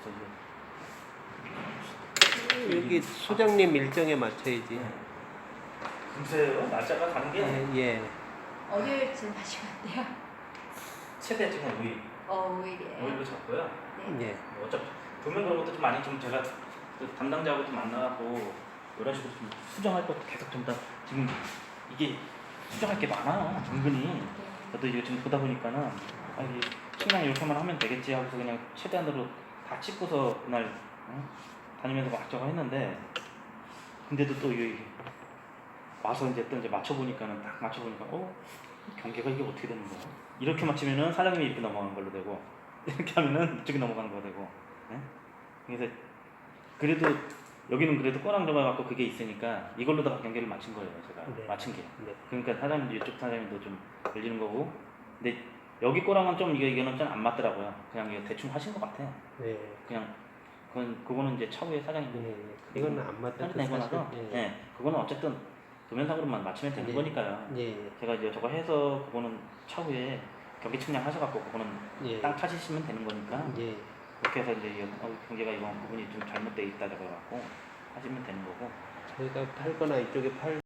있어요. 여기 소장님 일정에 맞춰야지. 금세요. 날짜가 가는 게 예, 예. 어디쯤 하시면 돼요? 최대 지금 5일. 어, 오일이에요. 5일로 잡고요. 네. 예. 뭐 어차피 조명 그런 것도 좀 많이 좀 제가 그 담당자하고 좀 만나고 이런 식으로 좀 수정할 것도 계속 좀더 지금 이게 수정할 게 많아 은근히 저도 이거 지금 보다 보니까는 아 이게 측량 이렇게만 하면 되겠지 하고서 그냥 최대한으로 다 찍고서 그날 어? 다니면서 막 저거 했는데 근데도 또 와서 이제 또 이제 맞춰보니까는 딱 맞춰보니까 어 경계가 이게 어떻게 되는 거야 이렇게 맞추면은 사장님이 이렇게 넘어가는 걸로 되고 이렇게 하면은 이쪽이 넘어가는 거 되고 네? 그래서 그래도 여기는 그래도 꼬랑 잡아갖고 그게 있으니까 이걸로다가 경계를 맞춘 거예요 제가 네. 맞춘 게 네. 그러니까 사장님도 이쪽 사장님도 좀 열리는 거고 근데 여기 꼬랑은 좀 이게 이거는 좀 안 맞더라고요 그냥 이거 대충 하신 것 같아요 네. 그냥 그건 그거는 이제 차후에 사장님이 예. 이건 안 맞다. 할 내고 나서 예. 예 그거는 어쨌든 도면상으로만 맞추면 되는 네. 거니까요 예. 예. 제가 이제 저거 해서 그거는 차후에 경계 측량 하셔갖고 그거는 예. 땅 찾으시면 되는 거니까 예. 그렇게 해서 이제 이 어, 경계가 이번 부분이 좀 잘못돼 있다 저거 갖고 하시면 되는 거고 저희가 팔거나 이쪽에 팔